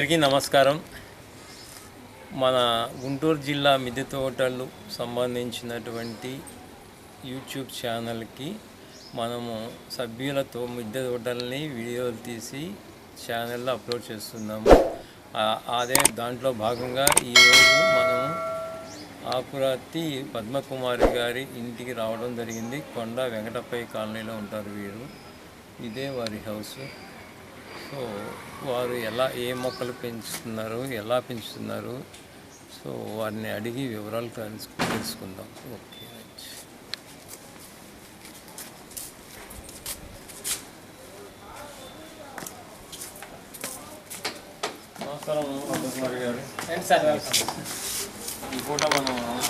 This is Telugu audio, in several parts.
అందరికీ నమస్కారం. మన గుంటూరు జిల్లా మిద్దె తోటలు సంబంధించినటువంటి యూట్యూబ్ ఛానల్కి మనము సభ్యులతో మిద్దె తోటల్ని వీడియోలు తీసి ఛానల్లో అప్లోడ్ చేస్తున్నాము. అదే దాంట్లో భాగంగా ఈరోజు మనం ఆకురాతి పద్మకుమారి గారి ఇంటికి రావడం జరిగింది. కొండ వెంకటప్పయ్య కాలనీలో ఉంటారు వీరు. ఇదే వారి హౌస్. సో వారు ఎలా ఏ మొక్కలు పెంచుతున్నారు ఎలా పెంచుతున్నారు? సో వారిని అడిగి వివరాలు తెలుసు తెలుసుకుందాం. ఓకే. నమస్కారం గారు. ఈ పూట మనం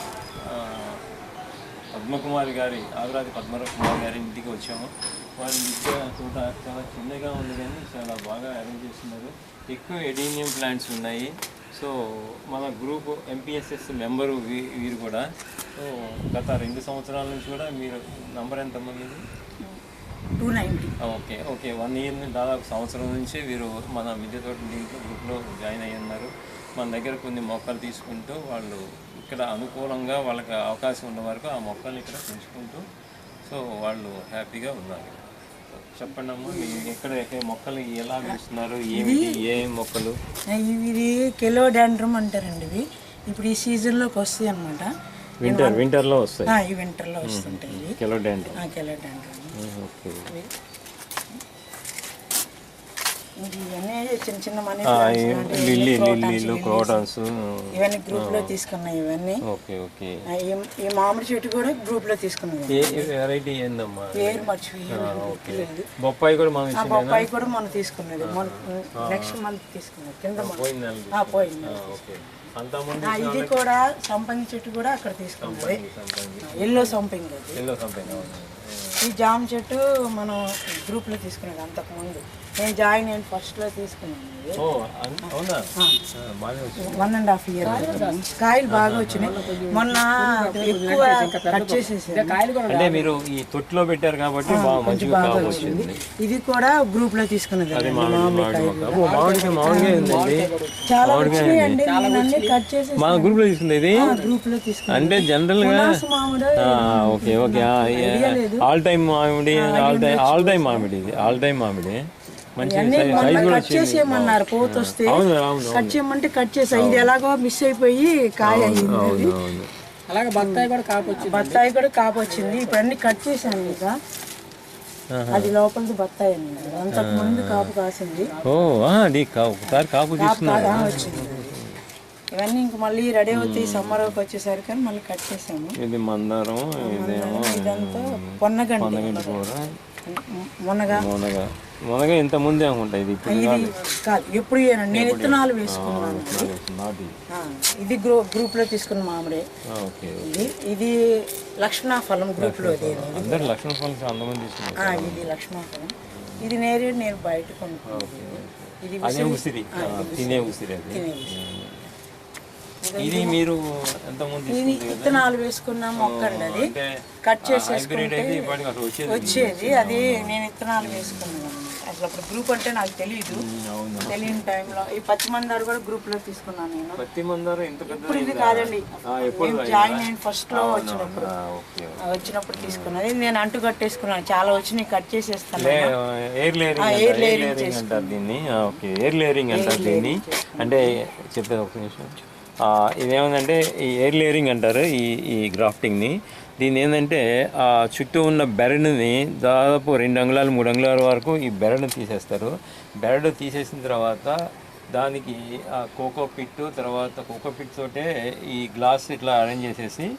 పద్మకుమారి గారి ఆగ్రాది పద్మకుమారి గారి ఇంటికి వచ్చాము. వారి విద్య తోట చాలా చిన్నగా ఉంది కానీ చాలా బాగా అరేంజ్ చేస్తున్నారు. ఎక్కువ ఎడీనియం ప్లాంట్స్ ఉన్నాయి. సో మన గ్రూప్ ఎంపీఎస్ఎస్ మెంబరు వీరు కూడా. సో గత రెండు సంవత్సరాల నుంచి కూడా మీరు నంబర్ ఎంతమంది two ninety okay okay one year నుంచి దాదాపు సంవత్సరం నుంచి వీరు మన మిద్దె తోట దీంట్లో గ్రూప్లో జాయిన్ అయ్యి ఉన్నారు మన దగ్గర కొన్ని మొక్కలు తీసుకుంటూ వాళ్ళు ఇక్కడ అనుకూలంగా వాళ్ళకి అవకాశం ఉన్న వరకు ఆ మొక్కల్ని ఇక్కడ పెంచుకుంటూ సో వాళ్ళు హ్యాపీగా ఉన్నారు. చెప్పండి అమ్మా ఎక్కడ మొక్కలు ఎలా పెంచుతున్నారు ఏ మొక్కలు? ఇవి కెలో డాండ్రమ్ అంటారండి ఇవి. ఇప్పుడు ఈ సీజన్లోకి వస్తాయి అనమాట వింటర్ వింటర్లో వస్తాయి. ఈ వింటర్లో వస్తుంటాయి కిలో ఆ, కెలో డాండ్రమ్ ఓకే. చిన్న చిన్న మనీ లిల్లీ లిల్లీలు క్రోటన్స్ ఇవన్నీ గ్రూప్లో తీసుకున్నాయి ఇవన్నీ. Okay okay. ఈ- మామిడి చెట్టు కూడా గ్రూప్లో తీసుకున్నాయి. ఏ వెరైటీ ఏందమ్మా? పేరు మర్చిపోయి బొప్పాయి కూడా మనం బొప్పాయి కూడా మనం తీసుకున్నది. నెక్స్ట్ మంత్ తీసుకున్నది. కింద పోయింది ఇది కూడా సంపంగి చెట్టు కూడా అక్కడ తీసుకున్నది. ఎల్లో సంపంగి ఎల్లో ఈ జామ చెట్టు మనం గ్రూప్లో తీసుకున్నది అంతకు ముందు. నేను జాయిన్ అయిన ఫస్ట్లో తీసుకున్నాను. వన్ అండ్ హాఫ్ ఇయర్ కాయలు బాగా వచ్చినాయి. మొన్న ఎక్కువ కట్ చేసేసారు. అంటే మీరు ఈ తొట్టిలో పెట్టారు కాబట్టి బాగా మంచిగా కాపు వచ్చింది. ఇది కూడా గ్రూప్లో తీసుకున్నది. చాలా అన్ని కట్ మా గ్రూప్లో తీసుకుంది ఇది? గ్రూప్లో తీసుకున్నాను అంటే జనరల్గా పునాస మామిడి. ఆ, ఓకే ఓకే ఆల్ టైమ్ మామిడి ఆల్ టైమ్ ఆల్ టైమ్ మామిడి ఇది. ఆల్ టైమ్ మామిడి. కూడా కట్ చేసేయమన్నారు పోత వస్తే కట్ చేయమంటే కట్ చేసా ఇది ఎలాగో మిస్ అయిపోయి కాయ అయింది అలాగే బత్తాయి కూడా కాపు వచ్చింది. బత్తాయి కూడా కాపు వచ్చింది. ఇప్పుడు అన్ని కట్ చేశాను ఇక. అది లోపలిది బత్తాయి అన్నమాట అంతకు ముందు కాపు కాసింది. ఓ అది ఒకసారి కాపు వచ్చింది. ఇవన్నీ ఇంక మళ్ళీ రెడీ అవుతాయి సమ్మర్ వచ్చేసరికి మళ్ళీ కట్ చేసాము ఇది మందారం ఇదేమో ఇదంతా పొన్నగండి మొన్నగా. మునగ మునగ ఇంత ముందే అనుకుంటా ఇది ఇది కాదు ఎప్పుడు. నేను విత్తనాలు వేసుకున్నాను ఇది గ్రూ గ్రూప్లో తీసుకున్న మామిడి. ఇది ఇది లక్ష్మణ ఫలం గ్రూప్లో ఇది? అందరు లక్ష్మణ ఫలం అందమంది తీసుకున్నారు. ఆ, ఇది లక్ష్మణ ఫలం ఇది నేరేడు నేను బయట కొనుక్కున్నాను. ఇది అదే ఉసిరి. తినే ఉసిరి. ఇది మీరు ఇది విత్తనాలు వేసుకున్న మొక్క అది. కట్ చేసేసుకుంటే వచ్చేది అది నేను విత్తనాలు వేసుకున్నాను. అసలు అప్పుడు గ్రూప్ అంటే నాకు తెలియదు తెలియని టైంలో ఈ పచ్చి మందారు కూడా గ్రూప్లో తీసుకున్నాను నేను. పత్తి మందారం ఎంత ఇప్పుడు ఇది కాదండి. జాయిన్ అయిన ఫస్ట్లో వచ్చినప్పుడు. వచ్చినప్పుడు తీసుకున్నది. నేను అంటు కట్టేసుకున్నాను. చాలా వచ్చినాయి. కట్ చేసేస్తాను ఎయిర్ లేరింగ్ అంటారు. దీన్ని. ఓకే. ఎయిర్ లేరింగ్ అంటారు దీన్ని. అంటే చెప్పేది ఒక నిమిషం. ఆ, ఇదేమందంటే ఈ ఎయిర్ లేరింగ్ అంటారు ఈ ఈ గ్రాఫ్టింగ్ని దీని ఏంటంటే ఆ చుట్టూ ఉన్న బెరడుని దాదాపు రెండు అంగుళాలు మూడు అంగుళాల వరకు ఈ బెరడు తీసేస్తారు. బెరడు తీసేసిన తర్వాత దానికి ఆ కోకో పిట్ తర్వాత కోకో పిట్ తోటే ఈ గ్లాస్ ఇట్లా అరేంజ్ చేసేసి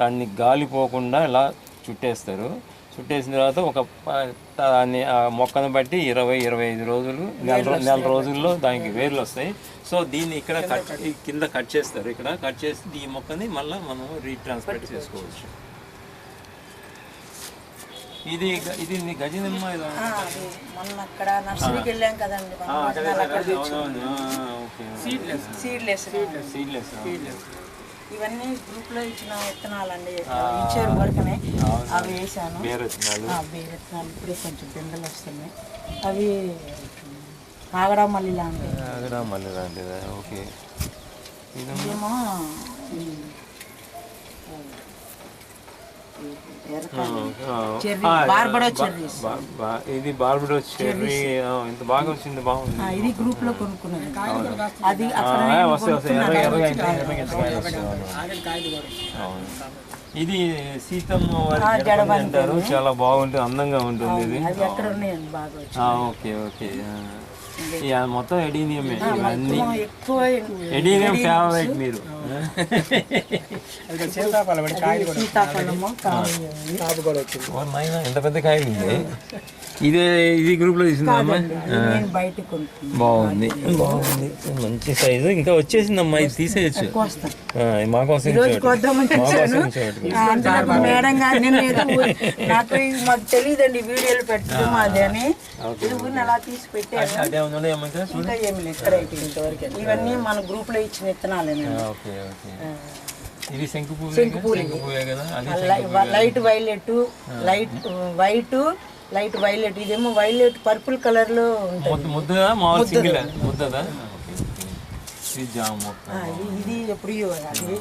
దాన్ని గాలి పోకుండా ఇలా చుట్టేస్తారు. చుట్టేసిన తర్వాత ఒక ప- దాన్ని ఆ మొక్కను బట్టి ఇరవై ఇరవై ఐదు రోజులు నెల నెల రోజుల్లో దానికి వేర్లు వస్తాయి. సో దీన్ని ఇక్కడ కట్ కింద కట్ చేస్తారు. ఇక్కడ కట్ చేసి ఈ మొక్కని మళ్ళీ మనం రీట్రాన్స్ఫర్ చేసుకోవచ్చు. ఇది ఇది నీ గజనిమ్మ మొన్న అక్కడ నర్సరీకి వెళ్ళాం కదండి సీడ్లెస్. సీడ్లెస్ ఇవన్నీ గ్రూప్లో ఇచ్చిన విత్తనాలు అండి ఇచ్చారు వరకనే అవి వేసాను. విత్తనాలు ఇప్పుడే కొంచెం పిందెలు వస్తున్నాయి. అవి కాగడా మల్లి లాంటిది అక్కడ మళ్ళీ లాంటిదా? ఓకే. ఇది ఇదేమో బార్బడో ఇది బార్బడోస్ చెర్రీ ఇంత బాగా వచ్చింది బాగుంది. ఇది గ్రూప్లో అది వస్తాయి వస్తాయి ఎర్రగా ఎర్రగా ఎర్రగా వస్తాయి. ఇది సీతమ్మ వారి అంటారు. చాలా బాగుంటుంది అందంగా ఉంటుంది ఇది. ఓకే ఓకే మొత్తం ఎడీనియమే ఇవన్నీ ఎక్కువ ఎడీనియం ఫేవరెట్ మీరు. కాయలు సీతాఫలము? నాయనా, ఎంత పెద్ద కాయ ఉంది ఇదే ఇది గ్రూప్లో తీసుకుందామా నేను బయట కొనుక్కున్నాను బాగుంది బాగుంది. మంచి సైజు. ఇంకా వచ్చేసిందమ్మా ఇది తీసేయచ్చు. మా కోసం మేడం గారు నాకు మాకు తెలియదండి వీడియోలు పెట్టడం అది అని. అలా తీసి పెట్టాను. ఇవన్నీ మన గ్రూప్లో ఇచ్చిన విత్తనాలేనండి ఓకే ఓకే. ఇది శంకు పువ్వు శంకు పువ్వే కదా? అది light violet light white light violet ఇదేమో వైలెట్ పర్పుల్ కలర్లో ఇది ఎప్పుడు అది.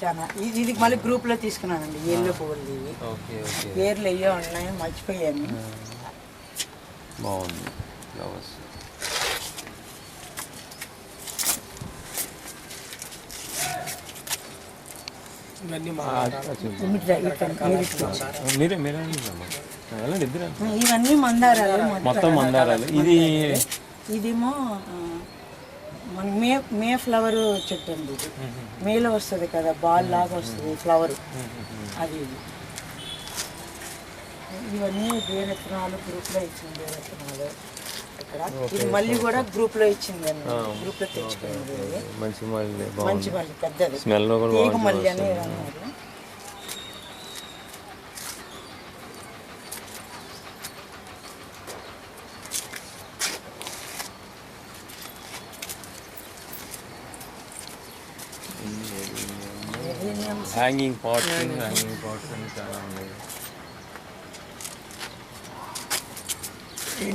చాలా ఇది ఇది మళ్ళీ గ్రూప్లో తీసుకున్నానండి ఎల్లో పువ్వులు ఇవి ఓకే ఓకే. పేర్లు అయ్యో ఉన్నాయి మర్చిపోయాను. బాగుంది. ఫ్లవర్స్. ఇవన్నీ మా ఇమిట్రా, ఇక్కడ మీరు. మీరే ఇవన్నీ మందారాలు మొత్తం మందారాలు. ఇది ఇదేమో మే మే ఫ్లవర్ చెట్టు అండి ఇది. మేలో వస్తుంది కదా బాల్ లాగా వస్తుంది ఫ్లవర్. అది. ఇవన్నీ వేరే విత్తనాలు గ్రూప్లో ఇచ్చింది వేరే విత్తనాలు ఇక్కడ ఇది మళ్ళీ కూడా గ్రూప్లో ఇచ్చింది అండి గ్రూప్లో తెచ్చుకుంది. మంచి మళ్ళీ బాగుంది. మంచి మళ్ళీ పెద్దది. స్మెల్ కూడా తీగ బాగుంది మళ్ళీ అని అన్నారు. హ్యాంగింగ్ పాట్స్ హ్యాంగింగ్ పాట్స్ అని చాలా ఉన్నాయి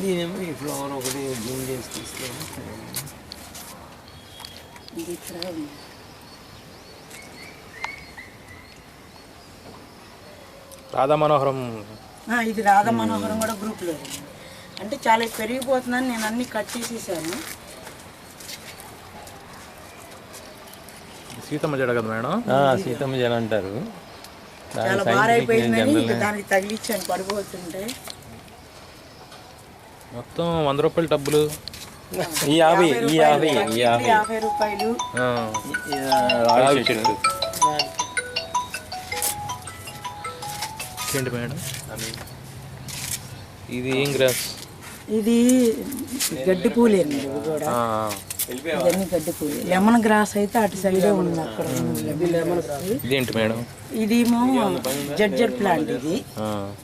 దీనేమో ఈ ఫ్లవర్ ఒకటి జూమ్ చేసి ఉంది. రాధా మనోహరం ఆ, ఇది రాధా మనోహరం కూడా గ్రూప్లో ఉంది. అంటే చాలా పెరిగిపోతుందని నేను అన్ని కట్ చేసేసాను. సీతమ్మ జడ కదా మేడం? సీతమ్మ జల అంటారు. చాలా దానికి తగిలిచ్చాను పడిపోతుంటే మొత్తం వంద రూపాయల డబ్బులు యాభై యాభై యాభై రూపాయలు ఏంటి మేడం? ఇది ఏం గ్రాస్? ఇది గడ్డి పూలేండి కూడా. ఇవన్నీ గడ్డి పూలు లెమన్ గ్రాస్ అయితే అటు సైడే ఉంది అక్కడ. ఇదేంటి మేడం? ఇదేమో జడ్జర్ ప్లాంట్ ఇది.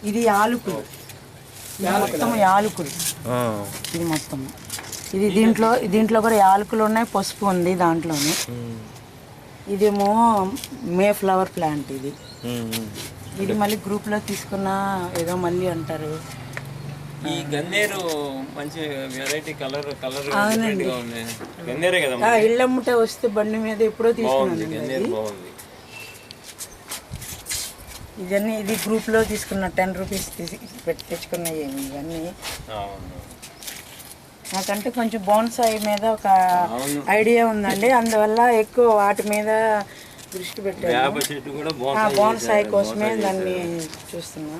ఇది ఆలుకులు ఇది మొత్తం యాలకులు. ఇది మొత్తం ఇది దీంట్లో దీంట్లో కూడా యాలకులు ఉన్నాయి పసుపు ఉంది దాంట్లోనే. ఇదేమో మే ఫ్లవర్ ప్లాంట్ ఇది. ఇది మళ్ళీ గ్రూప్లో తీసుకున్న ఏదో మళ్ళీ అంటారు. ఈ గన్నేరు మంచి వెరైటీ కలర్ కలర్ డిఫరెంట్గా ఉంది. గన్నేరే కదా ఇళ్ళమ్ముట వస్తే బండి మీద ఎప్పుడో తీసుకున్నాను గన్నేరు బాగుంది. ఇవన్నీ ఇది గ్రూప్లో తీసుకున్న టెన్ రూపీస్ తీసి పెట్టి తెచ్చుకున్నాయి ఇవన్నీ. నాకంటే కొంచెం బోన్సాయి మీద ఒక. ఐడియా ఉందండి. అందువల్ల ఎక్కువ వాటి మీద దృష్టి పెట్టాను. బోన్సాయి కోసమే దాన్ని చూస్తున్నా.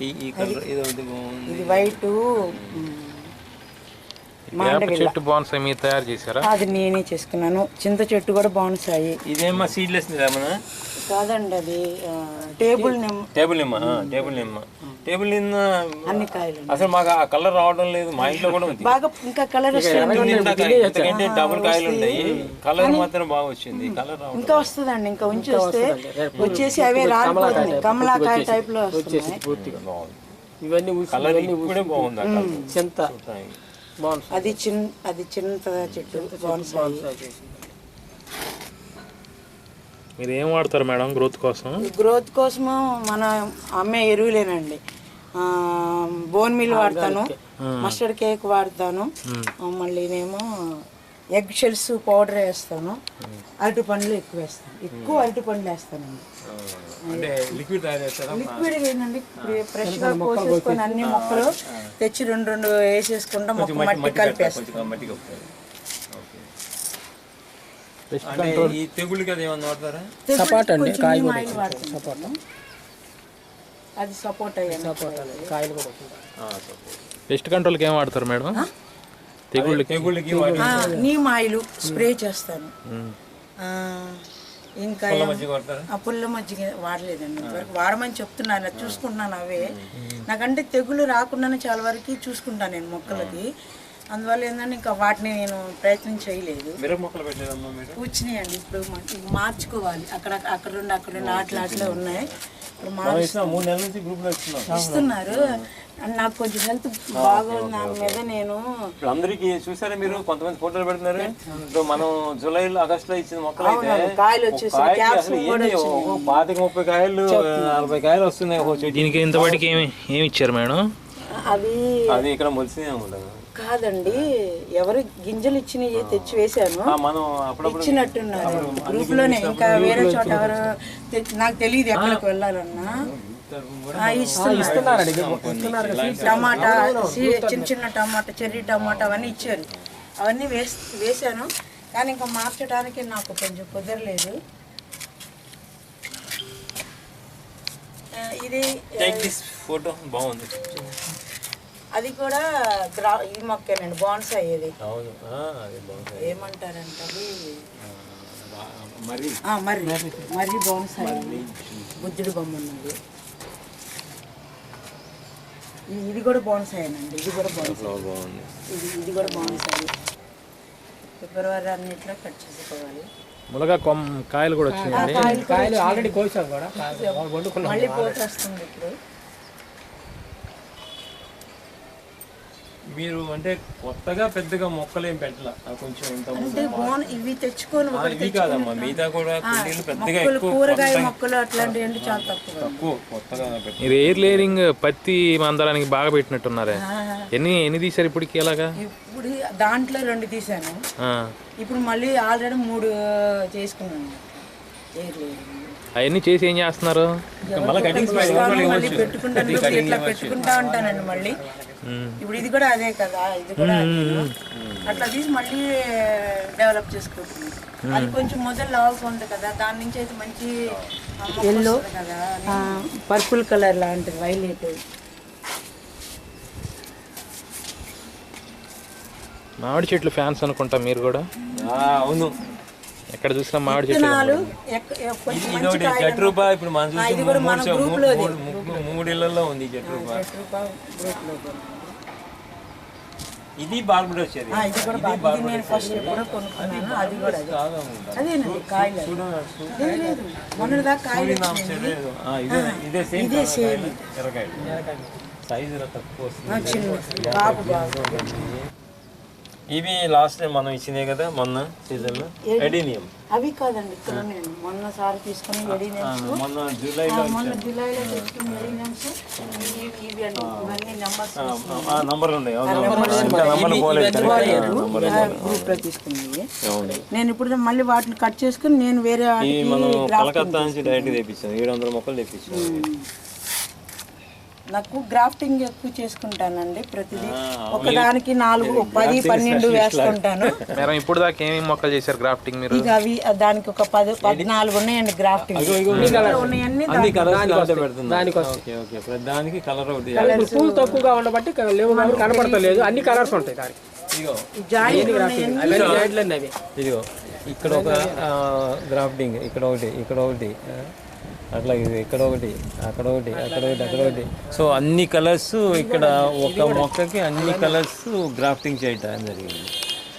ఇది వైట్ చెట్టు బాన్సాయి మీరు తయారు చేశారా? అది నేనే చేసుకున్నాను. చింత చెట్టు కూడా బాగుంటాయి ఇదేమో సీడ్లెస్ కాదండి అది టేబుల్ నిమ్మ. టేబుల్ నిమ్మ టేబుల్ నిమ్మ. టేబుల్ నిమ్మ అన్ని కాయలు. అసలు మాకు ఆ కలర్ రావడం లేదు మా ఇంట్లో కూడా ఉంది. బాగా ఇంకా కలర్ వస్తుంది. ఎందుకంటే డబుల్ కాయలు ఉంటాయి కలర్ మాత్రం బాగా వచ్చింది కలర్ ఇంకా వస్తుందండి ఇంకా ఉంచి వస్తే వచ్చేసి అవే రాలిపోతుంది కమలాకాయ టైప్లో బాగుంది. ఇవన్నీ కలర్ ఇప్పుడే బాగుంది చింత. అది చిన్న అది చిన్న చెట్టు బాగుంటాయి మీరు ఏం వాడతారు మేడం గ్రోత్ కోసం? గ్రోత్ కోసము మన అమ్మే ఎరువులేనండి. బోన్ మిల్ వాడతాను మస్టర్డ్ కేక్ వాడతాను ఆ, మళ్ళీనేమో ఎగ్ షెల్స్ పౌడర్ వేస్తాను అరటి పండ్లు ఎక్కువ వేస్తాను. ఎక్కువ అరటి పండ్లు వేస్తానండి. అంటే లిక్విడ్ తయారు చేస్తారా? లిక్విడ్ ఏంటండి ఫ్రెష్గా కోసేసుకొని అన్ని మొక్కలు తెచ్చి రెండు రెండు వేసేసుకుంటా మొక్క మట్టి కలిపేస్తాను కొంచెం మట్టి కప్పుతారు ఓకే అంటే ఈ తెగుళ్ళకి అది ఏమన్నా వాడతారా? సపోర్ట్ అండి కాయ సపోర్ట్ అది సపోర్ట్ అయ్యాను కాయలు కూడా. పెస్ట్ కంట్రోల్కి ఏం వాడతారు మేడం? తెగుళ్ళకి. నీమ్ ఆయిల్ స్ప్రే చేస్తాను. ఆ, ఇంకా ఆ పుల్ల మజ్జిగ వాడలేదండి ఇంతవరకు. వాడమని చెప్తున్నాను అది చూసుకుంటున్నాను అవే. నాకంటే తెగులు రాకుండానే చాలా వరకు చూసుకుంటాను నేను మొక్కలకి. అందువల్ల ఏంటంటే ఇంకా వాటిని నేను ప్రయత్నం చేయలేదు. మిరప మొక్కలు పెట్టలేదమ్మా మీరు? కూర్చున్నాయండి. ఇప్పుడు మార్చుకోవాలి. అక్కడ అక్కడ రెండు అక్కడ రెండు ఆటలు ఆటలే ఉన్నాయి. ఇస్తున్నారు. అండ్ నాకు కొంచెం హెల్త్ బాగోదు దాని మీద నేను ఇప్పుడు అందరికి చూసారా మీరు? కొంతమంది ఫోటోలు పెడుతున్నారు. ఇప్పుడు మనం జూలైలో ఆగస్ట్లో ఇచ్చిన మొక్కలు అయితే కాయలు వచ్చేసి పాతిక ముప్పై కాయలు నలభై కాయలు వస్తున్నాయి. దీనికి ఇంతవాటికి ఏమి ఏమి ఇచ్చారు మేడం? అవి అది ఇక్కడ మొలిసినే ఉండదు కాదండి. ఎవరు గింజలు ఇచ్చినవి తెచ్చి వేశాను ఆ, మనం అప్పుడప్పుడు ఇచ్చినట్టున్నారు. గ్రూప్లోనే ఇంకా వేరే చోట ఎవరు తె- నాకు తెలియదు ఎక్కడికి వెళ్ళాలన్నా. టమాటా సీ- చిన్న చిన్న టమాటా చెర్రీ టమాటా అవన్నీ ఇచ్చారు. అవన్నీ వేస్ వేసాను కానీ ఇంకా మార్చడానికి నాకు కొంచెం కుదరలేదు. ఇది టేక్ దిస్ ఫోటో బాగుంది. అది కూడా గ్రా మొక్కేనండి ఇది అవును. ఆ, అది బాగుంది ఏమంటారంటే అది? ఆ, మరి మర్రి. మర్రి. బాన్సాయి బుద్ధుడు బొమ్మ ఉన్నది. ఇది- కూడా బాన్సాయేనండి ఇది కూడా బాగుంది. ఇది ఇది కూడా బాన్సాయి ఫిబ్రవరి అన్నిట్లో కట్ చేసుకోవాలి. ములగా కొమ్మ కాయలు కూడా వచ్చినాయండి. కాయలు ఆల్రెడీ కోసాం కూడా. మళ్ళీ పోతొస్తుంది ఇప్పుడు. మీరు అంటే కొత్తగా పెద్దగా మొక్కలు ఏం పెట్టాల కొంచెం ఇంత అంటే బాన్ ఇవి తెచ్చుకొని ఇవి కాదమ్మా. మిగతా కూడా కుండీలు పెద్దగా మొక్కలు ఎక్కువ కూరగాయ మొక్కలు అట్లాంటివి అంటే చాలా తక్కువ. తక్కువ కొత్తగా పెట్టి మీరు ఎయిర్ లేయరింగ్ పత్తి మందడానికి బాగా పెట్టినట్టున్నారే. ఎన్ని ఎన్ని తీసారు ఇప్పటికి ఎలాగా? ఇప్పుడు దాంట్లో రెండు తీసాను ఆ. ఇప్పుడు మళ్ళీ ఆల్రెడీ మూడు చేసుకున్నాను. చేయలేదు. అవన్నీ చేసి ఏం చేస్తున్నారు? పెట్టుకుంటాను ఇట్లా పెట్టుకుంటా ఉంటానండి మళ్ళీ. ఇప్పుడు ఇది కూడా అదే కదా ఇది కూడా. అట్లా తీసి మళ్ళీ డెవలప్ చేసుకుంటున్నాను అది కొంచెం మొదలు లావుగా ఉంది కదా దాని నుంచి అయితే మంచి ఎల్లో కదా. పర్పుల్ కలర్ లాంటిది వైలెట్ మామిడి చెట్లు ఫ్యాన్స్ అనుకుంటా మీరు కూడా? అవును. ఎక్కడ చూసినా మామిడి చెట్లు విత్తనాలు ఎక్క- ఎక్క- కొంచెం ఇది మంచి ఒకటి కాయలు జట్ రూపా ఇప్పుడు మనం చూసి ఇది కూడా మన మూడు ఇళ్ళలో ఉంది ఈ జట్ రూపా చెట్టు రూపాయలు గ్రూప్లో ఉంది. ఇది చెర్రీ. ఆ, ఇది కూడా బాగా ఇది నేను ఫస్ట్ ఎప్పుడో కొనుక్కున్నాను. అది కూడా అదే. అదేనండి కాయలు. లేదు లేదు. మొన్న దాకా కాయలు వచ్చినాయి. ఆ, ఇదే ఇదే సేమ్ ఇదే సేమ్ ఎర్రకాయ సైజు తక్కువ వస్తుంది. ఇవి లాస్ట్ టైం మనం ఇచ్చినాయి కదా మొన్న సీజన్లో ఎడీనియం. అవి కాదండి మొన్న సారి తీసుకుని మొన్న జూలైలో మొన్న జూలైలో తెచ్చుకున్న ఎడీనెమ్స్ ఇవి అండి ఇవన్నీ నెంబర్స్ ఆ నంబర్లు ఉన్నాయి అవును ఇంకా నంబర్లు పోలేదు గ్రూప్లో తీసుకున్నవి. అవును. నేను ఇప్పుడు మళ్ళీ వాటిని కట్ చేసుకుని నేను వేరే మనం కలకత్తా నుంచి డైరెక్ట్ తెప్పించాం ఏడు వందల మొక్కలు తెప్పించాం నాకు గ్రాఫ్టింగ్ ఎక్కువ చేసుకుంటానండి ప్రతిదీ. ఒకదానికి నాలుగు పది పన్నెండు వేస్తుంటాను. మేడం ఇప్పుడు దాకా ఏమేమి మొక్కలు చేశారు గ్రాఫ్టింగ్ మీరు? ఇక అవి దానికి ఒక పది పద్నాలుగు ఉన్నాయండి గ్రాఫ్టింగ్. ఉన్నాయన్నీ అన్ని కలర్స్. పెడుతుంది ఓకే ఓకే ప్రతి దానికి కలర్ ఒకటి పూలు తక్కువగా ఉండబట్టి లేవు కనపడతలేదు. అన్ని కలర్స్ ఉంటాయి దానికి. ఇదిగో. ఇక్కడ ఒక గ్రాఫ్టింగ్. ఇక్కడ ఒకటి ఇక్కడ ఒకటి. అట్లా ఇది ఇక్కడ ఒకటి అక్కడ ఒకటి అక్కడ ఒకటి అక్కడ ఒకటి. సో అన్ని కలర్స్ ఇక్కడ ఒక మొక్కకి అన్ని కలర్స్ గ్రాఫ్టింగ్ చేయటం జరిగింది.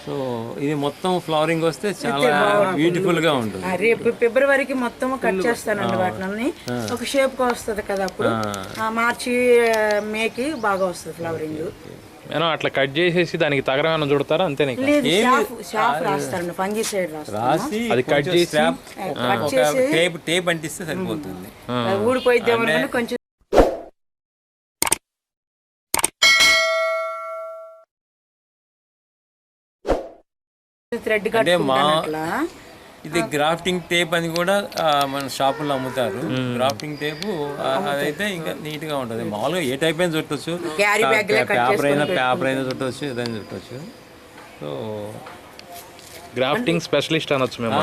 సో ఇది మొత్తం ఫ్లవరింగ్ వస్తే చాలా బ్యూటిఫుల్గా ఉంటుంది. రేపు ఫిబ్రవరికి మొత్తం కట్ చేస్తానండి వాటిని. ఒక షేప్గా వస్తుంది కదా అప్పుడు. ఆ, మార్చి మేకి బాగా వస్తుంది ఫ్లవరింగ్. మేడం అట్లా కట్ చేసేసి దానికి తగరమైన చూడతారా? అంతేనే రాసి అది కట్ చేసి టేప్ టేప్ అంటిస్తే సరిపోతుంది. ఊడిపోయిద్దామని కొంచెం థ్రెడ్ కట్ ఇది గ్రాఫ్టింగ్ టేప్ అని కూడా మన షాపుల్లో అమ్ముతారు. గ్రాఫ్టింగ్ టేప్ అదైతే ఇంకా నీట్గా ఉంటది. మామూలుగా ఏ టైప్ అయినా చుట్టొచ్చు. పేపర్ అయినా పేపర్ అయినా చుట్టొచ్చు ఏదైనా చుట్టొచ్చు. సో గ్రాఫ్టింగ్ స్పెషలిస్ట్ అనొచ్చు మేము.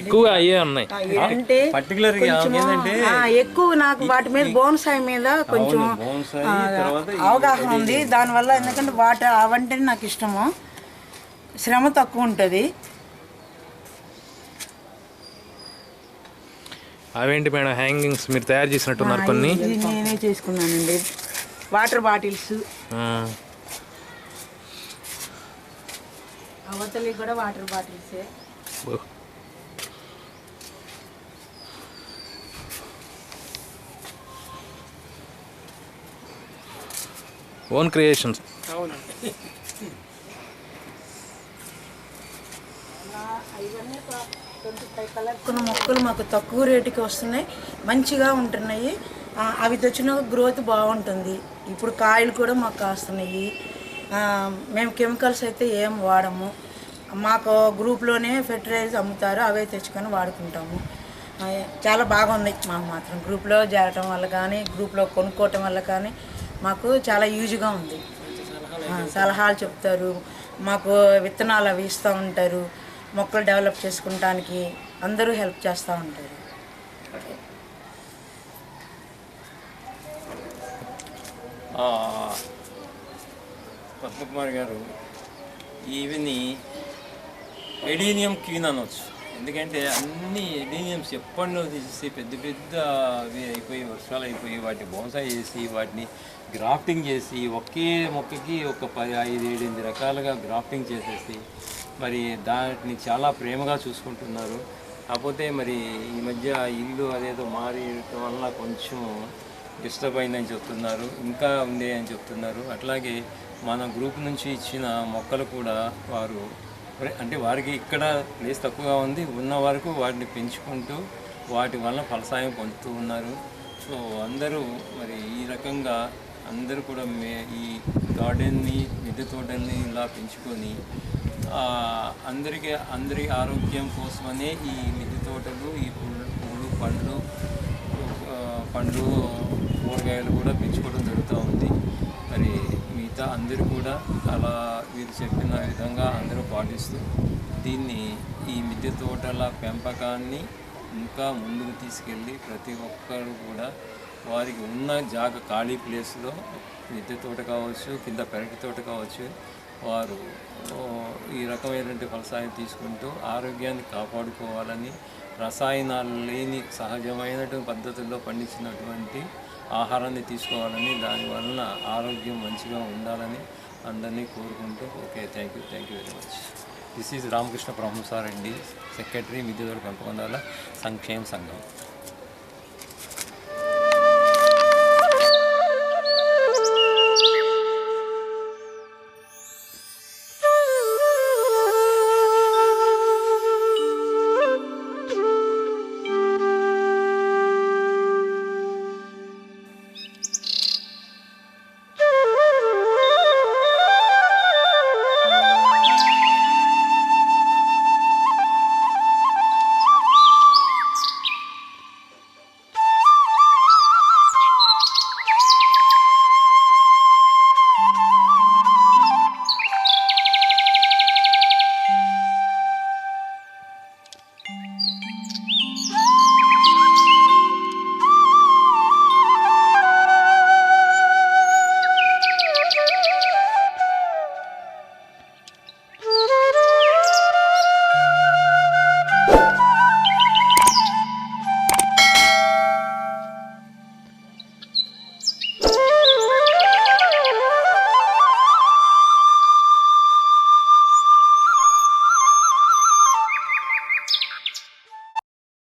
ఎక్కువగా అయ్యే ఉన్నాయి. అంటే పర్టికులర్ ఎక్కువ నాకు వాటి మీద బోన్సాయి మీద కొంచెం అవగాహన ఉంది. దానివల్ల ఎందుకంటే వాటి అవంటే నాకు ఇష్టము. శ్రమ తక్కువ ఉంటుంది. అవేంటి మేడం? హ్యాంగింగ్స్ మీరు తయారు చేసినట్టున్నారు కొన్ని. నేనే చేసుకున్నానండి. Water bottles. ఆ, అవతలి కూడా వాటర్ బాటిల్సే. Own creations. అవునండి కొన్ని మొక్కలు మాకు తక్కువ రేటుకి వస్తున్నాయి. మంచిగా ఉంటున్నాయి. అవి తెచ్చిన గ్రోత్ బాగుంటుంది. ఇప్పుడు కాయలు కూడా మాకు కాస్తున్నాయి. మేము కెమికల్స్ అయితే ఏం వాడము. మాకు గ్రూప్లోనే ఫెర్టిలైజర్ అమ్ముతారు. అవే తెచ్చుకొని వాడుకుంటాము. చాలా బాగుంది. మాకు మాత్రం గ్రూప్లో చేరటం వల్ల కానీ గ్రూప్లో కొనుక్కోవటం వల్ల కానీ మాకు చాలా యూజ్గా ఉంది. సలహాలు చెప్తారు. మాకు విత్తనాలు అవి ఇస్తూ ఉంటారు. మొక్కలు డెవలప్ చేసుకుంటానికి అందరూ హెల్ప్ చేస్తూ ఉంటారు. ఆ, పద్మకుమార్ గారు ఈవిని ఎడీనియం క్వీన్ అనొచ్చు. ఎందుకంటే అన్ని ఎడీనియమ్స్ ఎప్పటినో తీసేసి పెద్ద పెద్ద అవి అయిపోయి వర్షాలు అయిపోయి వాటిని బోన్సాయి చేసి వాటిని గ్రాఫ్టింగ్ చేసి ఒకే మొక్కకి ఒక పది ఐదు ఏడు ఎనిమిది రకాలుగా గ్రాఫ్టింగ్ చేసేసి మరి దాటిని చాలా ప్రేమగా చూసుకుంటున్నారు. కాకపోతే మరి ఈ మధ్య ఇల్లు అదేదో మారేయటం వల్ల కొంచెం డిస్టర్బ్ అయిందని చెప్తున్నారు ఇంకా ఉంది అని చెప్తున్నారు. అట్లాగే మన గ్రూప్ నుంచి ఇచ్చిన మొక్కలు కూడా వారు అంటే వారికి ఇక్కడ ప్లేస్ తక్కువగా ఉంది ఉన్న వరకు వాటిని పెంచుకుంటూ వాటి వల్ల ఫలసాయం పొందుతూ ఉన్నారు. సో అందరూ మరి ఈ రకంగా అందరూ కూడా మే ఈ గార్డెన్ని మిద్దె తోటల్ని ఇలా పెంచుకొని అందరికీ అందరి ఆరోగ్యం కోసమనే ఈ మిద్దె తోటలు ఈ పువ్వులు పండ్లు పండ్లు కూరగాయలు కూడా పెంచుకోవడం జరుగుతూ ఉంది. మరి మిగతా అందరూ కూడా అలా వీరు చెప్పిన విధంగా అందరూ పాటిస్తూ దీన్ని ఈ మిద్దె తోటల పెంపకాన్ని ఇంకా ముందుకు తీసుకెళ్ళి ప్రతి ఒక్కరు కూడా వారికి ఉన్న జాగ ఖాళీ ప్లేస్లో మిద్దె తోట కావచ్చు కింద పెరటి తోట కావచ్చు వారు ఈ రకమైనటువంటి ఫలసాయం తీసుకుంటూ ఆరోగ్యాన్ని కాపాడుకోవాలని రసాయనాలు లేని సహజమైనటువంటి పద్ధతుల్లో పండించినటువంటి ఆహారాన్ని తీసుకోవాలని దానివలన ఆరోగ్యం మంచిగా ఉండాలని అందరినీ కోరుకుంటూ okay thank you thank you very much this is Ramakrishna బ్రహ్మసార్ అండి. సెక్రటరీ విద్యుత్ పెంపకందాల సంక్షేమ సంఘం